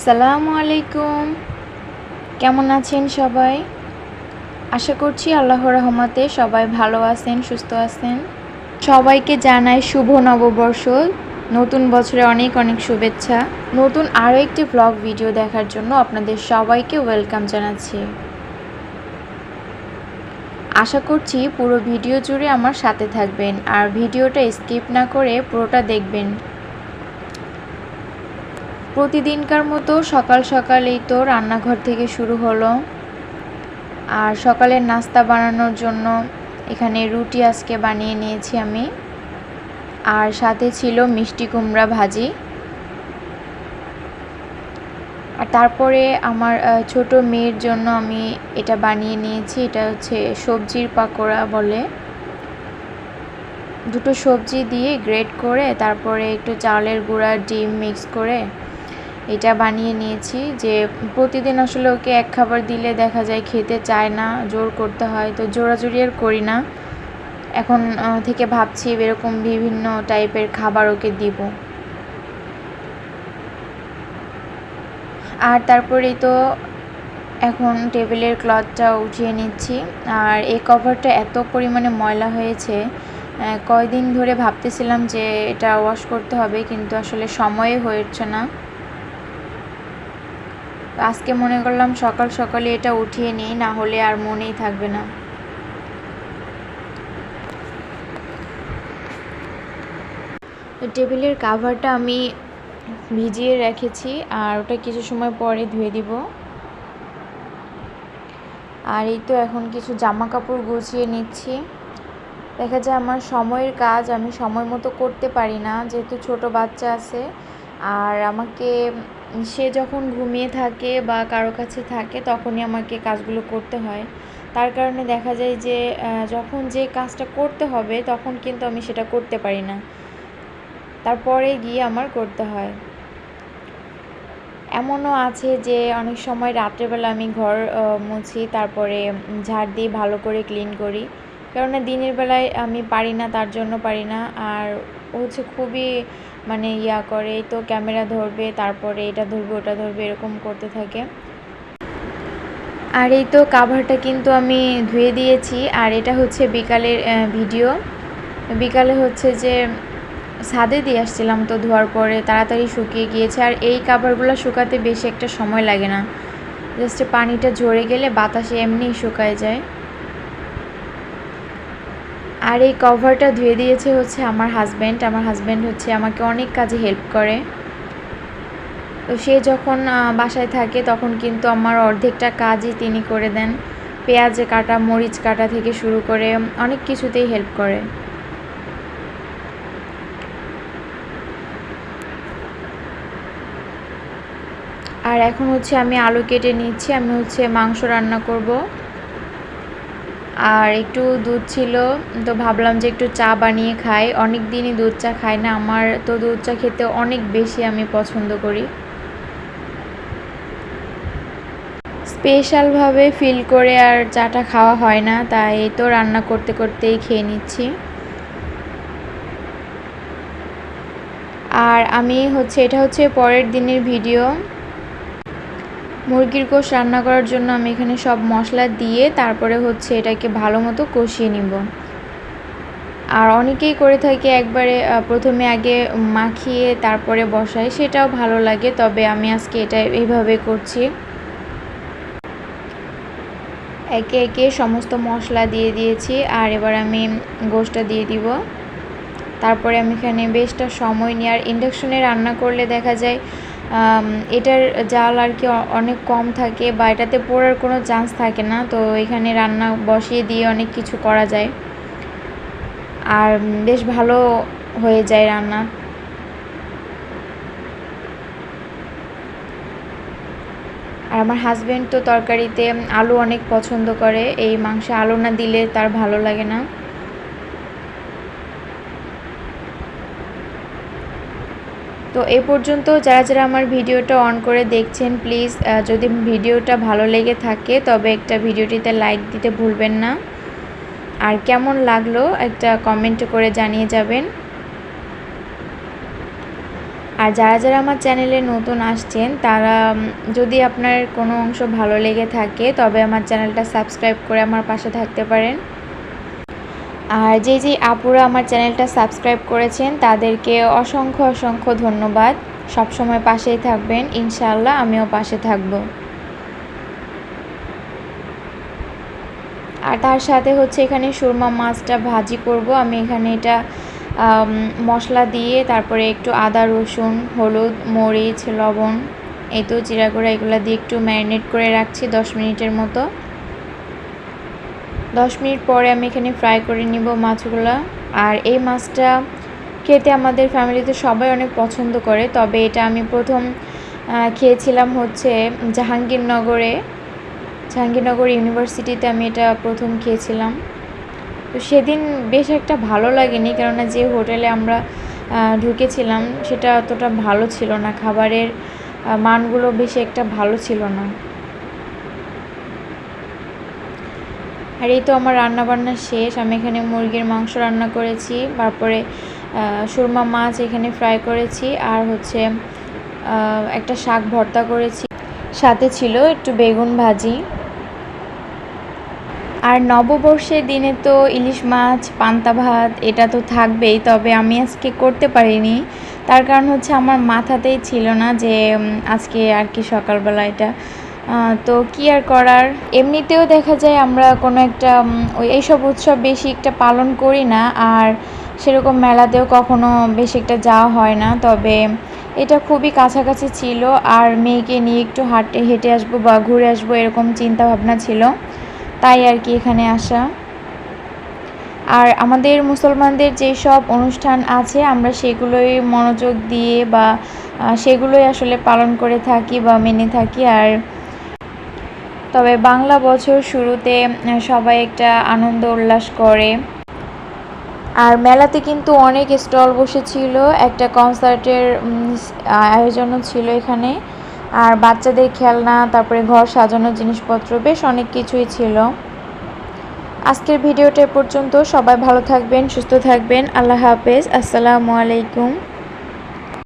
আসসালামু আলাইকুম। কেমন আছেন সবাই? আশা করছি আল্লাহর রহমতে সবাই ভালো আছেন, সুস্থ আছেন। সবাইকে জানাই শুভ নববর্ষ। নতুন বছরে অনেক অনেক শুভেচ্ছা। নতুন আরও একটি ব্লগ ভিডিও দেখার জন্য আপনাদের সবাইকে ওয়েলকাম জানাচ্ছি। আশা করছি পুরো ভিডিও জুড়ে আমার সাথে থাকবেন। আর ভিডিওটা স্কিপ না করে পুরোটা দেখবেন। প্রতিদিনকার মতো সকাল সকালেই তো রান্নাঘর থেকে শুরু হলো। আর সকালের নাস্তা বানানোর জন্য এখানে রুটি আজকে বানিয়ে নিয়েছি আমি। আর সাথে ছিল মিষ্টি কুমড়া ভাজি। আর তারপরে আমার ছোট মেয়ের জন্য আমি এটা বানিয়ে নিয়েছি। এটা হচ্ছে সবজির পাকোড়া বলে। দুটো সবজি দিয়ে গ্রেট করে, তারপরে একটু চালের গুঁড়া, ডিম মিক্স করে এটা বানিয়ে নিয়েছি যে প্রতিদিন আসলে ওকে এক খাবার দিলে দেখা যায় খেতে চায় না, জোর করতে হয়, তো জোরাজুরি আর করি না। এখন থেকে ভাবছি এরকম বিভিন্ন টাইপের খাবার ওকে দিব। আর তারপরেই তো এখন টেবিলের ক্লথটা উঠিয়ে নিচ্ছি। আর এই কভারটা এত পরিমাণে ময়লা হয়েছে কয়দিন ধরে ভাবতেছিলাম যে এটা ওয়াশ করতে হবে, কিন্তু আসলে সময়ে হয়েছে না। আজকে মনে করলাম সকাল সকালে এটা উঠিয়ে নিই, না হলে আর মনেই থাকবে না। টেবিলের কাভারটা আমি ভিজিয়ে রেখেছি, আর ওটা কিছু সময় পরে ধুয়ে দিব। আর এই তো এখন কিছু জামা কাপড় গুছিয়ে নিচ্ছি। দেখা যায় আমার সময়ের কাজ, আমি সময় মতো করতে পারি না, যেহেতু ছোট বাচ্চা আছে। আর আমাকে, সে যখন ঘুমিয়ে থাকে বা কারও কাছে থাকে তখনই আমাকে কাজগুলো করতে হয়। তার কারণে দেখা যায় যে যখন যে কাজটা করতে হবে তখন কিন্তু আমি সেটা করতে পারি না। তারপরে গিয়ে আমার করতে হয়। এমনও আছে যে, অনেক সময় রাত্রেবেলা আমি ঘর মুছি, তারপরে ঝাড় দিয়ে ভালো করে ক্লিন করি। কেননা দিনের বেলায় আমি পারি না, তার জন্য পারি না। আর হচ্ছে খুবই মানে ইয়া করে তো ক্যামেরা ধরবে, তারপরে এটা ধরবে, ওটা ধরবে, এরকম করতে থাকে। আর এই তো কাভারটা কিন্তু আমি ধুয়ে দিয়েছি। আর এটা হচ্ছে বিকালের ভিডিও বিকালে হচ্ছে যে ছাদে দিয়ে আসছিলাম তো ধোয়ার পরে, তাড়াতাড়ি শুকিয়ে গিয়েছে। আর এই কাভারগুলো শুকাতে বেশি একটা সময় লাগে না। জাস্ট পানিটা ঝরে গেলে বাতাসে এমনিই শুকায় যায়। আর এই কভারটা ধুয়ে দিয়েছে হচ্ছে আমার হাজব্যান্ড আমার হাজব্যান্ড হচ্ছে আমাকে অনেক কাজে হেল্প করে। তো সে যখন বাসায় থাকে তখন কিন্তু আমার অর্ধেকটা কাজই তিনি করে দেন। পেঁয়াজ কাটা, মরিচ কাটা থেকে শুরু করে অনেক কিছুতেই হেল্প করে। আর এখন হচ্ছে আমি আলু কেটে নিচ্ছি, আমি হচ্ছে মাংস রান্না করব। আর একটু দুধ ছিল, তো ভাবলাম যে একটু চা বানিয়ে খাই। অনেক দিনই দুধ চা খাই না, আমার তো দুধ চা খেতে অনেক বেশি আমি পছন্দ করি। স্পেশালভাবে ফিল করে আর চাটা খাওয়া হয় না, তাই তো রান্না করতে করতেই খেয়ে নিচ্ছি। আর আমি হচ্ছে, এটা হচ্ছে পরের দিনের ভিডিও। মুরগির কোষ রান্না করার জন্য আমি এখানে সব মশলা দিয়ে তারপরে হচ্ছে এটাকে ভালো মতো কষিয়ে নিব। আর অনেকেই করে থাকে একবারে প্রথমে আগে মাখিয়ে তারপরে বসায়, সেটাও ভালো লাগে, তবে আমি আজকে এটা এইভাবে করছি। একে একে সমস্ত মশলা দিয়ে দিয়েছি, আর এবার আমি গোষ্ঠটা দিয়ে দিব। তারপরে আমি এখানে বেশটা সময় নিয়ে, আর ইন্ডাকশনে রান্না করলে দেখা যায় এটার জাল আর কি অনেক কম থাকে বা এটাতে পোড়ার কোনো চান্স থাকে না। তো এখানে রান্না বসিয়ে দিয়ে অনেক কিছু করা যায়। আর বেশ ভালো হয়ে যায় রান্না। আর আমার হাজব্যান্ড তো তরকারিতে আলু অনেক পছন্দ করে। এই মাংসে আলু না দিলে তার ভালো লাগে না। তো এ পর্যন্ত যারা যারা আমার ভিডিওটা অন করে দেখছেন প্লিজ যদি ভিডিওটা ভালো লেগে থাকে, তবে একটা ভিডিওটিতে লাইক দিতে ভুলবেন না। আর কেমন লাগল একটা কমেন্ট করে জানিয়ে যাবেন। আর যারা যারা আমার চ্যানেলে নতুন আসছেন, তারা যদি আপনার কোনো অংশ ভালো লেগে থাকে, তবে আমার চ্যানেলটা সাবস্ক্রাইব করে আমার পাশে থাকতে পারেন। আর যে যে আপুরা আমার চ্যানেলটা সাবস্ক্রাইব করেছেন, তাদেরকে অসংখ্য অসংখ্য ধন্যবাদ। সবসময় পাশেই থাকবেন, ইনশাআল্লাহ আমিও পাশে থাকব। আর তার সাথে হচ্ছে এখানে সুরমা মাছটা ভাজি করব। আমি এখানে এটা মশলা দিয়ে তারপরে একটু আদা, রসুন, হলুদ, মরিচ, লবণ, এই তো জিরা গুঁড়া এগুলো দিয়ে একটু ম্যারিনেট করে রাখছি দশ মিনিটের মতো। দশ মিনিট পরে আমি এখানে ফ্রাই করে নিব মাছগুলো। আর এই মাছটা খেতে আমাদের ফ্যামিলিতে সবাই অনেক পছন্দ করে, তবে এটা আমি প্রথম খেয়েছিলাম হচ্ছে জাহাঙ্গীরনগরে। জাহাঙ্গীরনগর ইউনিভার্সিটিতে আমি এটা প্রথম খেয়েছিলাম। তো সেদিন বেশ একটা ভালো লাগেনি, কেননা যে হোটেলে আমরা ঢুকেছিলাম সেটা অতটা ভালো ছিল না, খাবারের মানগুলো বেশি একটা ভালো ছিল না। আর এই তো আমার রান্না বান্না শেষ। আমি এখানে মুরগির মাংস রান্না করেছি, তারপরে সুরমা মাছ এখানে ফ্রাই করেছি, আর হচ্ছে একটা শাক ভর্তা করেছি। সাথে ছিল একটু বেগুন ভাজি। আর নববর্ষের দিনে তো ইলিশ মাছ, পান্তা ভাত, এটা তো থাকবেই, তবে আমি আজকে করতে পারিনি। তার কারণ হচ্ছে আমার মাথাতেই ছিল না যে আজকে আর কি সকালবেলা এটা তো কি আর করার? এমনিতেও দেখা যায় আমরা কোনো একটা ওই এইসব উৎসব বেশি একটা পালন করি না, আর সেরকম মেলাতেও কখনো বেশি একটা যাওয়া হয় না। তবে এটা খুবই কাছাকাছি ছিল, আর মেয়েকে নিয়ে একটু হাঁটে, হেঁটে আসব বা ঘুরে আসব এরকম চিন্তা ভাবনা ছিল। তাই আর কি এখানে আসা। আর আমাদের মুসলমানদের যেসব অনুষ্ঠান আছে, আমরা সেগুলোই মনোযোগ দিয়ে বা সেগুলোই আসলে পালন করে থাকি বা মেনে থাকি। আর তবে বাংলা বছর শুরুতে সবাই একটা আনন্দ উল্লাস করে। আর মেলাতে কিন্তু অনেক স্টল বসেছিল, একটা কনসার্টের আয়োজনও ছিল এখানে। আর বাচ্চাদের খেলনা, তারপরে ঘর সাজানোর জিনিসপত্র, বেশ অনেক কিছুই ছিল। আজকের ভিডিওটা পর্যন্ত, সবাই ভালো থাকবেন, সুস্থ থাকবেন, আল্লাহ হাফেজ, আসসালামু আলাইকুম।